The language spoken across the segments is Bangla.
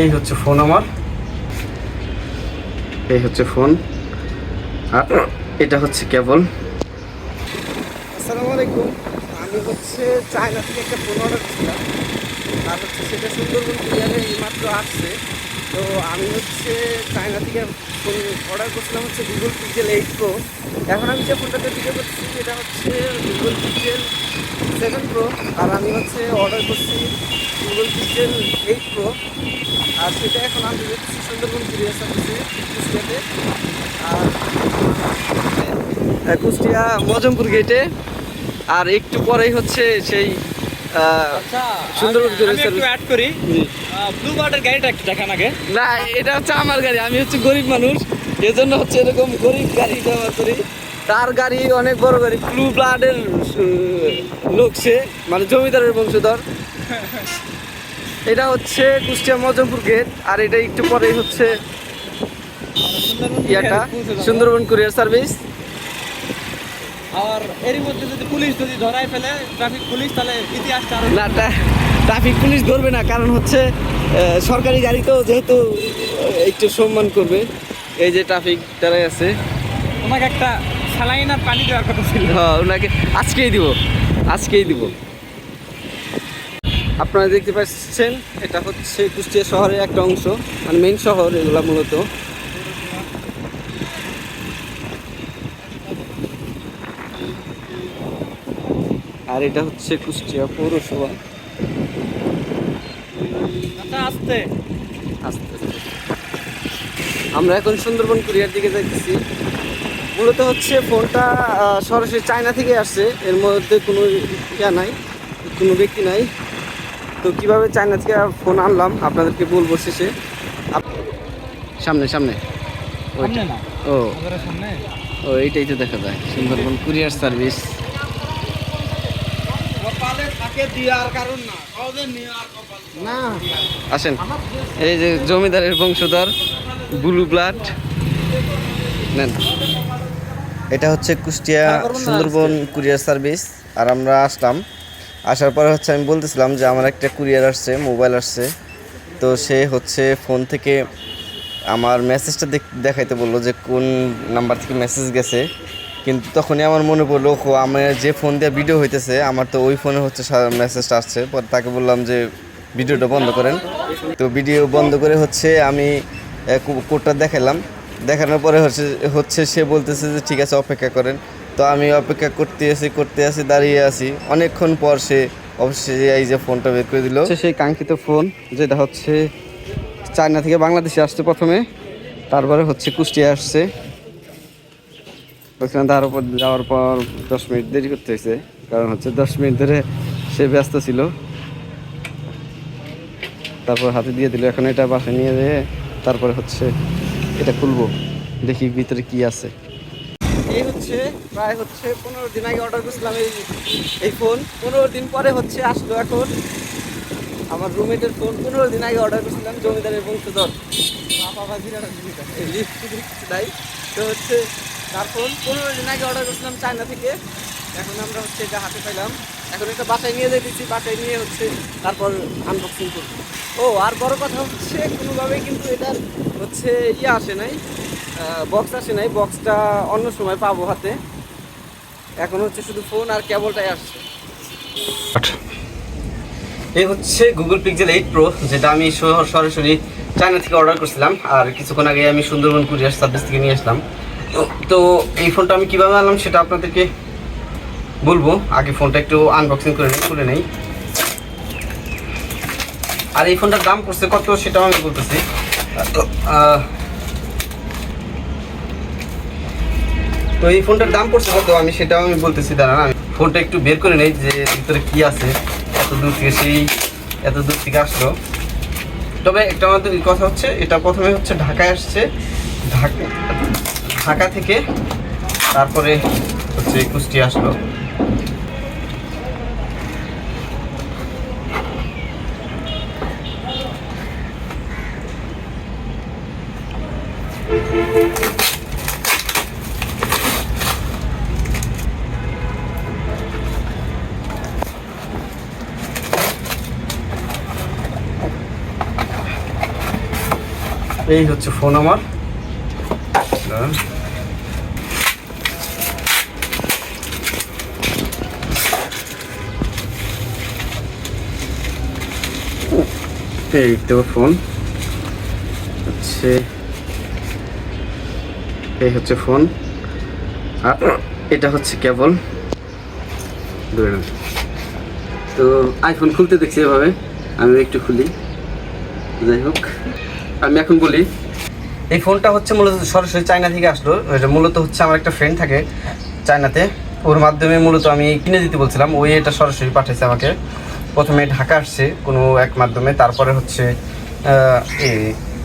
এই হচ্ছে ফোন আমার। এই হচ্ছে ফোন। আর এটা হচ্ছে কেবল। আসসালামু আলাইকুম। আমি হচ্ছে চায়না থেকে একটা ফোন অর্ডার করছিলাম। আর হচ্ছে সেটা সুন্দরবন কুরিয়ারে এইমাত্র আসছে। তো আমি হচ্ছে চায়না থেকে ফোন অর্ডার করছিলাম হচ্ছে গুগল পিক্সেল এইট প্রো এখন আমি যে ফোনটাতে ভিডিও করছি, এটা হচ্ছে গুগল পিক্সেল সেভেন প্রো আর আমি হচ্ছে অর্ডার করছি গুগল পিক্সেল এইট প্রো আর সেটা এখন আমি যাচ্ছি সুন্দরবন কুরিয়ার সার্ভিসে কুষ্টিয়াতে। আর কুষ্টিয়া মজমপুর গেটে আর একটু পরেই হচ্ছে সেই সুন্দরবন service। অ্যাড করি। ব্লু বার্ডের গাড়িটা একটু দেখান আগে। না এটা হচ্ছে আমার গাড়ি আমি হচ্ছে গরিব মানুষ। এজন্য হচ্ছে এরকম গরিব গাড়ি ব্যবহার করি। তার গাড়ি অনেক বড় গাড়ি ব্লু ব্লাডের লোক সে মানে জমিদারের বংশধর। এটা হচ্ছে কুষ্টিয়া মজমপুর গেট আর এটা একটু পরেই হচ্ছে ইয়াটা সুন্দরবন কুরিয়ার সার্ভিস আর এর মধ্যে যদি পুলিশ যদি ধরাই ফেলে ট্রাফিক পুলিশ তাহলে ইতিহাসটা না ট্রাফিক পুলিশ ধরবে না কারণ হচ্ছে সরকারি গাড়ি তো যেহেতু একটু সম্মান করবে। এই যে ট্রাফিক দাঁড়ায় আছে। ওনাকে একটা স্যালাইন আর পানি দেওয়ার কথা ছিল। হ্যাঁ ওনাকে আজকেই দিব আজকেই দিব। আপনারা দেখতে পাচ্ছেন এটা হচ্ছে কুষ্টিয়া শহরের একটা অংশ মানে মেইন শহর এগুলা মূলত। আর এটা হচ্ছে কুষ্টিয়া পৌরসভা। আচ্ছা আসতে। আস্তে। আমরা এখন সুন্দরবন কুরিয়ার দিকে যাইতেছি। মূলত হচ্ছে ফোনটা সরাসরি চায়না থেকে আসছে। এর মধ্যে কোনো ইয়া নাই কোনো ব্যক্তি নাই। তো কীভাবে চায়না থেকে ফোন আনলাম আপনাদেরকে বলব শেষে। সামনে সামনে। ও। ও এইটাই তো দেখা যায়। Sundarban courier service. না আসেন এই যে জমিদারের বংশধর ব্লু ব্লাড নেন। এটা হচ্ছে কুষ্টিয়া সুন্দরবন কুরিয়ার সার্ভিস আর আমরা আসলাম। আসার পরে হচ্ছে আমি বলতেছিলাম যে আমার একটা কুরিয়ার আসছে মোবাইল আসছে। তো সে হচ্ছে ফোন থেকে আমার মেসেজটা দেখাইতে বলল যে কোন নাম্বার থেকে মেসেজ গেছে। কিন্তু তখনই আমার মনে পড়ল ও আমার যে ফোন দিয়ে ভিডিও হইতেছে, আমার তো ওই ফোনে হচ্ছে মেসেজটা আসছে। পরে তাকে বললাম যে ভিডিওটা বন্ধ করেন। তো ভিডিও বন্ধ করে হচ্ছে আমি কোডটা দেখালাম। দেখানোর পরে হচ্ছে হচ্ছে সে বলতেছে যে, ঠিক আছে, অপেক্ষা করেন। তো আমি অপেক্ষা করতে আছি করতে আছি, দাঁড়িয়ে আছি। অনেকক্ষণ পর সে অবশ্যই এই যে ফোনটা বের করে দিল। সেই কাঙ্ক্ষিত ফোন যেটা হচ্ছে চায়না থেকে বাংলাদেশে আসছে প্রথমে, তারপরে হচ্ছে কুষ্টিয়া আসছে। ওখানে তার উপর যাওয়ার পর দশ মিনিট দেরি করতে হয়েছে। কারণ হচ্ছে দশ মিনিট ধরে সে ব্যস্ত ছিল। তারপর হাতে দিয়ে দিল, এখন এটা বাসায় নিয়ে যেয়ে তারপরে হচ্ছে এটা খুলবো, দেখি ভিতরে কি আছে। এই হচ্ছে, প্রায় হচ্ছে পনেরো দিন আগে অর্ডার করছিলাম এই এই ফোন পনেরো দিন পরে হচ্ছে আসলো এখন। আমার ফোন পনেরো দিন আগে অর্ডার নাই। তো হচ্ছে তার ফোন পনেরো দিন আগে অর্ডার করছিলাম চায়না থেকে। এখন আমরা হচ্ছে এটা হাতে পাইলাম। এখন এটা বাসায় নিয়ে যাইতেছি, বাসায় নিয়ে হচ্ছে তারপর আনবক্সিং করব। ও, আর বড় কথা হচ্ছে, কোনোভাবেই কিন্তু এটার হচ্ছে ইয়ে আসে নাই বক্স আসে নাই। বক্সটা অন্য সময় পাবো হাতে। এখন হচ্ছে শুধু ফোন আর কেবলটাই আসছে। এই হচ্ছে গুগল পিক্সেল এইট প্রো যেটা আমি সরাসরি চায়না থেকে অর্ডার করছিলাম। আর কিছুক্ষণ আগে আমি সুন্দরবন কুরিয়ার সার্ভিস থেকে নিয়ে আসলাম। তো- এই ফোনটা আমি কীভাবে আনলাম সেটা আপনাদেরকে বলব। আগে ফোনটা একটু আনবক্সিং করে নিই খুলে নেই। আর এই ফোনটার দাম পড়ছে কত সেটাও আমি বলতেছি। তো, এই ফোনটার দাম পড়ছে কত আমি সেটাও আমি বলতেছি দাঁড়ান আমি ফোনটা একটু বের করে নেই যে ভিতরে কি আছে। এত দূর থেকে সেই এত দূর থেকে আসলো। তবে একটা আমাদের কথা হচ্ছে এটা প্রথমে হচ্ছে ঢাকায় আসছে। ঢাকা ঢাকা থেকে তারপরে হচ্ছে কুষ্টি আসলো। এই হচ্ছে ফোন আমার। দাঁড়ান। এই তো ফোন হচ্ছে, এই হচ্ছে ফোন আর এটা হচ্ছে কেবল তো আইফোন খুলতে দেখছি এভাবে। আমি একটু খুলি। যাই হোক। আমি এখন বলি এই ফোনটা হচ্ছে মূলত সরাসরি চায়না থেকে আসলো। মূলত হচ্ছে আমার একটা ফ্রেন্ড থাকে চায়নাতে। ওর মাধ্যমে মূলত আমি কিনে দিতে বলছিলাম। ওই এটা সরাসরি পাঠিয়েছে আমাকে। প্রথমে ঢাকা আসছে কোনো এক মাধ্যমে। তারপরে হচ্ছে এই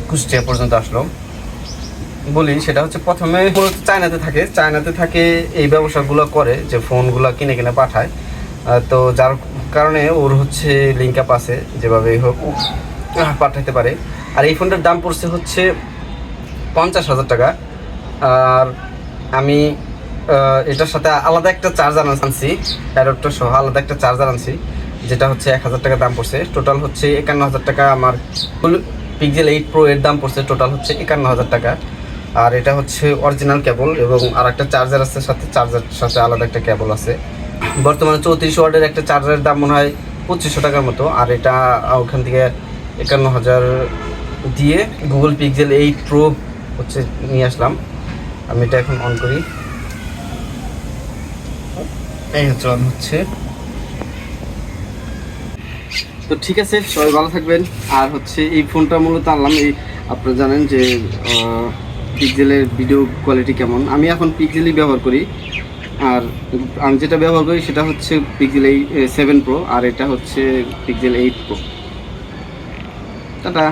কুষ্টিয়া পর্যন্ত আসলো। বলি, সেটা হচ্ছে প্রথমে মূলত চায়নাতে থাকে। চায়নাতে থাকে এই ব্যবসাগুলো করে, যে ফোনগুলো কিনে কিনে পাঠায়। তো যার কারণে ওর হচ্ছে লিঙ্ক আপ আছে, যেভাবেই হোক পাঠাতে পারে। আর এই ফোনটার দাম পড়ছে হচ্ছে পঞ্চাশ হাজার টাকা। আর আমি এটার সাথে আলাদা একটা চার্জার আনছি অ্যাডাপ্টার সহ আলাদা একটা চার্জার আনছি, যেটা হচ্ছে এক হাজার টাকা দাম পড়ছে। টোটাল হচ্ছে একান্ন হাজার টাকা, আমার পিক্সেল এইট প্রো এর দাম পড়ছে টোটাল হচ্ছে একান্ন হাজার টাকা। আর এটা হচ্ছে অরিজিনাল কেবল এবং আর একটা চার্জার আছে, সাথে চার্জার সাথে আলাদা একটা কেবল আছে। বর্তমানে চৌত্রিশ ওয়ার্ডের একটা চার্জারের দাম মনে হয় পঁচিশশো টাকার মতো, আর এটা ওখান থেকে একান্ন হাজার দিয়ে গুগল পিক্সেল এইট প্রো হচ্ছে নিয়ে আসলাম। আমি এটা এখন অন করি। এই হচ্ছে অন হচ্ছে। তো ঠিক আছে, সবাই ভালো থাকবেন। আর হচ্ছে এই ফোনটা মূলত আনলাম, এই আপনারা জানেন যে পিক্সেলের ভিডিও কোয়ালিটি কেমন। আমি এখন পিক্সেলই ব্যবহার করি। আর আমি যেটা ব্যবহার করি সেটা হচ্ছে পিক্সেল এই সেভেন প্রো আর এটা হচ্ছে পিক্সেল এইট প্রো টাটা।